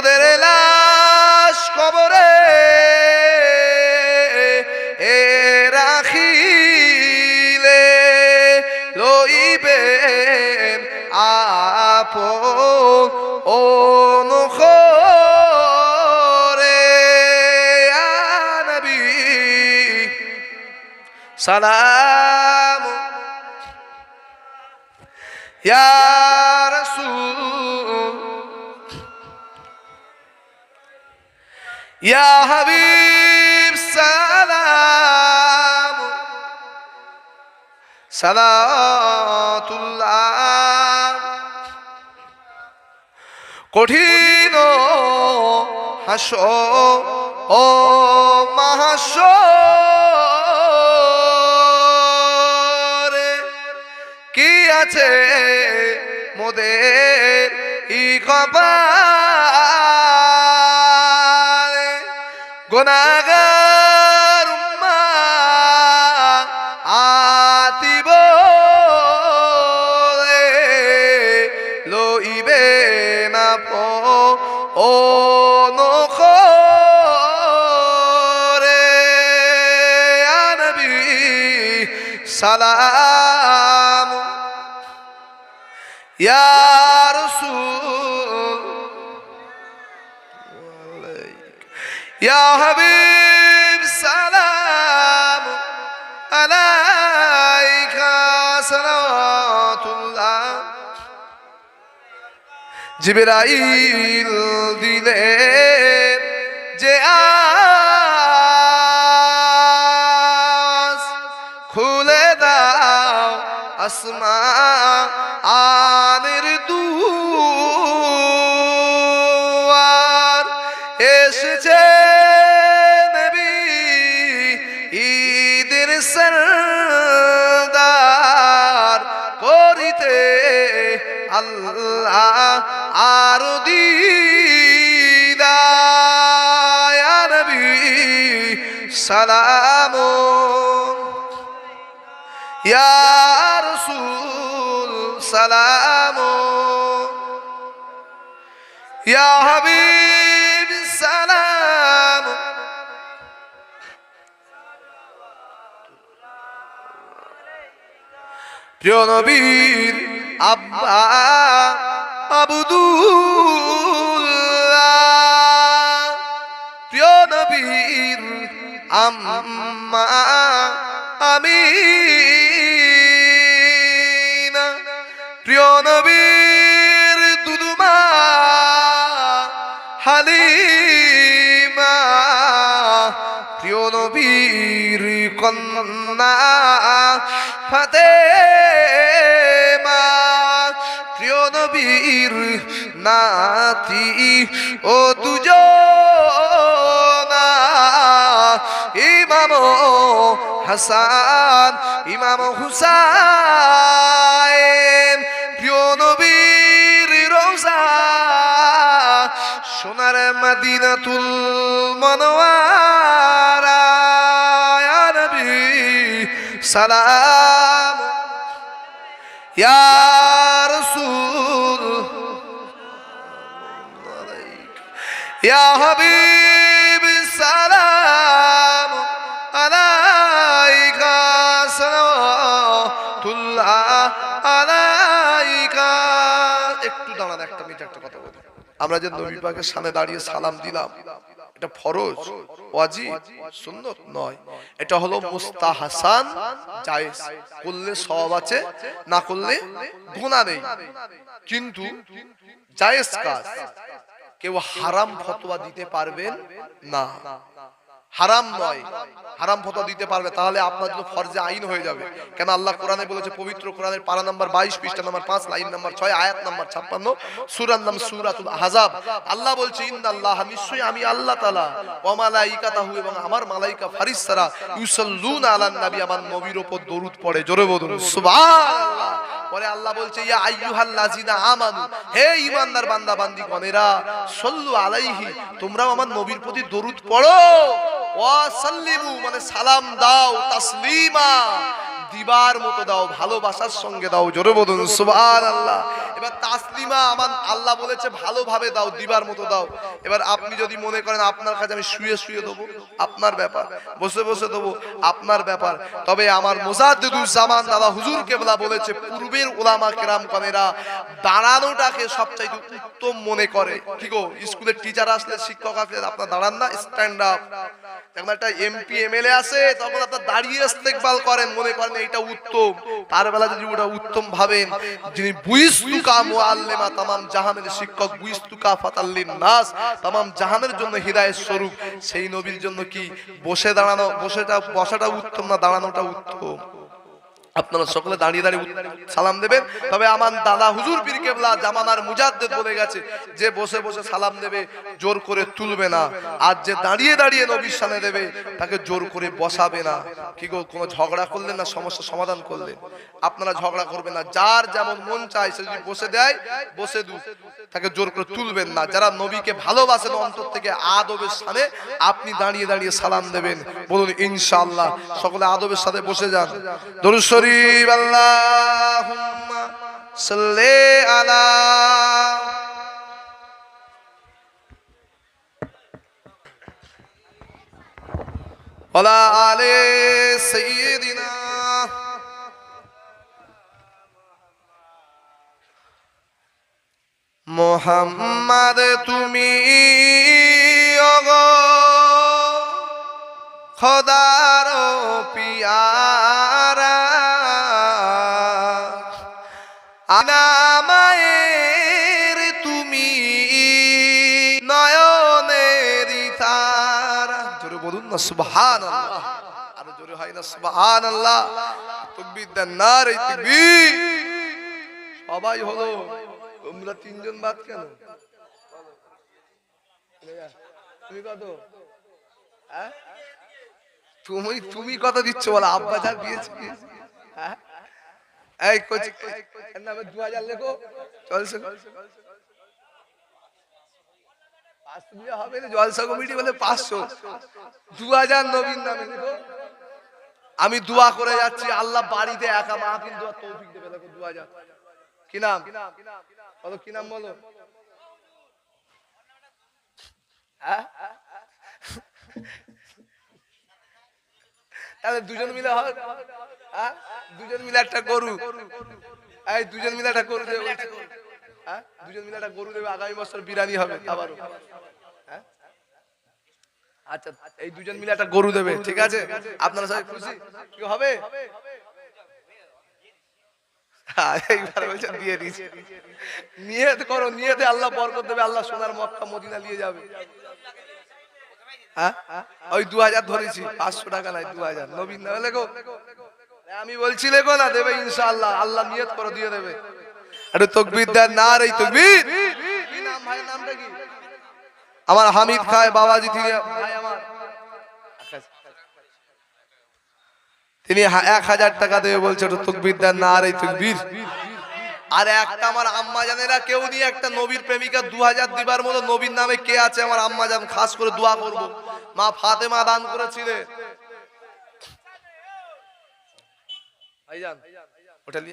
মোদের লাশ কবরে এ রাখিলে লইবেন আপন অনুখরে। নবী সালাম। ইয়া রাসূল ইয়া হাবিব সালাম কঠিন হাস ও মাহাস কি আছে গোনাগার আতিব লইবে না পো ও নখরে। আনবি সালাম। ইয়া ইয়া হাবিব সালাম আলাইকা সালাতুল্লাহ জিবরাইল দিলেন যে আস খুলে দাও আসমা আনের দুয়ার আল্লাহ আর দিদায় নবী সালাম। ইয়া রাসূল সালাম। ইয়া হাবিব সালাম। প্রিয় নবীর আব্বা আবুদুল্লাহ। প্রিয় নবীর আম্মা আমি প্রিয় নবীর দুদুমা হালিমা। প্রিয় নবীর কন্যা ফাতে নবীর নাতি ও দুজনা, ইমাম হাসান, ইমাম হুসাইন, প্রিয় নবীর রোজা, সোনার মদিনাতুল মনোয়ারা নবী, সালাম। ইয়া রাসূল। ইয়া হাবিব সালাম আলাইকা সালাতুল্লাহ আলাইকা একটু দাঁড়ান, একটা মিনিট, একটা কথা বলি। আমরা যে নবী পাকের সামনে দাঁড়িয়ে সালাম দিলাম, এটা ফরজ, ওয়াজিব, সুন্নত নয়। এটা হলো মুস্তাহাসান, জায়েজ। করলে সওয়াব আছে, না করলে গুনাহ নেই। কিন্তু জায়েজ কাজ কেউ হারাম ফতোয়া দিতে পারবেন? না। হারাম নয়। হারাম ফতোয়া দিতে পারবে তাহলে আপনার জন্য ফরজে আইন হয়ে যাবে। কেন আল্লাহ কোরআনে বলেছে পবিত্র কোরআনের পারা নাম্বার বাইশ পৃষ্ঠা নাম্বার পাঁচ লাইন নাম্বার ছয় আয়াত নাম্বার ছাপ্পান্ন সুরার নাম সুরাতুল আহজাব আল্লাহ বলছে ইন্দাল্লাহ নিশ্চয়ই আমি আল্লাহ তালা ওয়া মালাইকাতাহু এবং আমার মালাইকা ফারিস্তারা ইউসাল্লুনা আলান নবী। আমার নবীর ওপর দরুদ পড়ে। জোরে বলুন সুবহানাল্লাহ। পরে আল্লাহ বলছে, ইয়া আইয়ুহাল্লাযিনা আমানু, হে ঈমানদার বান্দা বান্দি গণেরা, সল্লু আলাইহি, তোমরাও আমার নবীর প্রতি দরুদ পড়ো। ওয়া সাল্লিমু মানে সালাম দাও, তাসলিমা। দিবার মতো দাও, ভালোবাসার সঙ্গে দাও, জোরে বলুন সুবহান আল্লাহ এবার তাসলিমা আমার আল্লাহ বলেছে, ভালোভাবে দাও, দিবার মতো দাও। এবার আপনি যদি মনে করেন, আপনার কাছে আমি শুয়ে শুয়ে দেবো, আপনার ব্যাপার, বসে বসে দেবো, আপনার ব্যাপার। তবে আমার মোজাদ্দুর জামান দাদা হুজুর কেবলা বলেছে, পূর্বের ওলামা কেরাম কামেরা দাঁড়ানোটাকে সবচাইতে উত্তম মনে করে। কি গো, স্কুলের টিচার আসলে, শিক্ষক আসলে, আপনার দাঁড়ান না স্ট্যান্ড আপ যখন একটা এমপি এমএলএ আসে, তখন আপনার দাঁড়িয়ে ইস্তেকবাল করেন, মনে করেন এটা উত্তম। তার বেলা যদি ওটা উত্তম ভাবেন, যিনি বুইস্তুকা মুআল্লিমা, তামাম জাহানের শিক্ষক বুইস্তুকা ফাতাল্লিন নাস, তামাম জাহানের জন্য হিদায়েত স্বরূপ, সেই নবীর জন্য কি বসে দাঁড়ানো, বসেটা, বসাটা উত্তম না দাঁড়ানোটা উত্তম? আপনারা সকলে দাঁড়িয়ে দাঁড়িয়ে সালাম দেবেন। তবে আমার দাদা হুজুর পীর কেবলা জামানার মুজাদ্দেদ বলে গেছে, যে বসে বসে সালাম দেবে, জোর করে তুলবে না। আর যে দাঁড়িয়ে দাঁড়িয়ে নবীর সামনে দেবে, তাকে জোর করে বসাবে না। কি গো, কোনো ঝগড়া করলেন না সমস্যা সমাধান করলেন? আপনারা ঝগড়া করবেন না। যার যেমন মন চায়, সে যদি বসে দেয়, বসে দু। তাকে জোর করে তুলবেন না। যারা নবীকে ভালোবাসেন, অন্তর থেকে আদবের সামনে আপনি দাঁড়িয়ে দাঁড়িয়ে সালাম দেবেন। বলুন, ইনশাআল্লাহ, সকলে আদবের সাথে বসে যান। দরুদ শরীফ আল্লাহুম্মা সাল্লি আলা ওয়ালা আলে সাইয়্যিদিনা মোহাম্মদ তুমি খোদার পিয়ারা আনামায়ের তুমি নয়নের জোরে বলুন না সুবহান আরও জোরে হয় না সুবহান আল্লাহ তকবীর দেন না রে তকবীর সবাই হলো, তোমরা তিনজন বাদ কেন? তুমি কত? হ্যাঁ? তুমি তুমি কত দিচ্ছ বলো? আব্বা যা দিয়েছে। হ্যাঁ? এই কোচ এর নামে দু হাজার লেখো। চলছে হবে না জলসা কমিটি বলে পাঁচশো। দু হাজার নবীন লেখো। আমি দোয়া করে যাচ্ছি, আল্লাহ বাড়িতে একা মাহফিল দোয়া দু হাজার। কি নাম? বলো, কি নাম বলো? হ্যাঁ? তাহলে দুজন মিলে হয়। হ্যাঁ? দুজন মিলে একটা গরু। এই দুজন মিলে একটা গরু দেবে? দুজন মিলে একটা গরু দেবে, আগামী বছর বিরিয়ানি হবে আবারও? আচ্ছা এই দুজন মিলে একটা গরু দেবে, ঠিক আছে? আপনারা সবাই খুশি? কি হবে? এইবার বলছে দিয়ে দিয়েছে। নিয়ত করো, নিয়তে আল্লাহ বরকত দেবে, আল্লাহ সোনার মক্কা মদিনা নিয়ে যাবে। হ্যাঁ ওই দু হাজার ধরেছি, পাঁচশো টাকা নাই দু হাজার নবীন লেখো। আমি বলছি, লেখো না, দেবে ইনশাআল্লাহ, আল্লাহ নিয়ত করো, দিয়ে দেবে। আরে তকবীর দেন, না রে তকবীর। আমার হামিদ খায় বাবাজি তিনি তিনি এক হাজার টাকা দেবে বলছে, ওটা তকবীর দেন, না আর এই তকবীর। আর একটা আমার আম্মা জানেরা কেউ নিয়ে একটা নবীর প্রেমিকা দু হাজার দিবার মতো নবীর নামে কে আছে আমার আম্মা জান, খাস করে দোয়া করব। মা ফাতে মা দান নিয়ে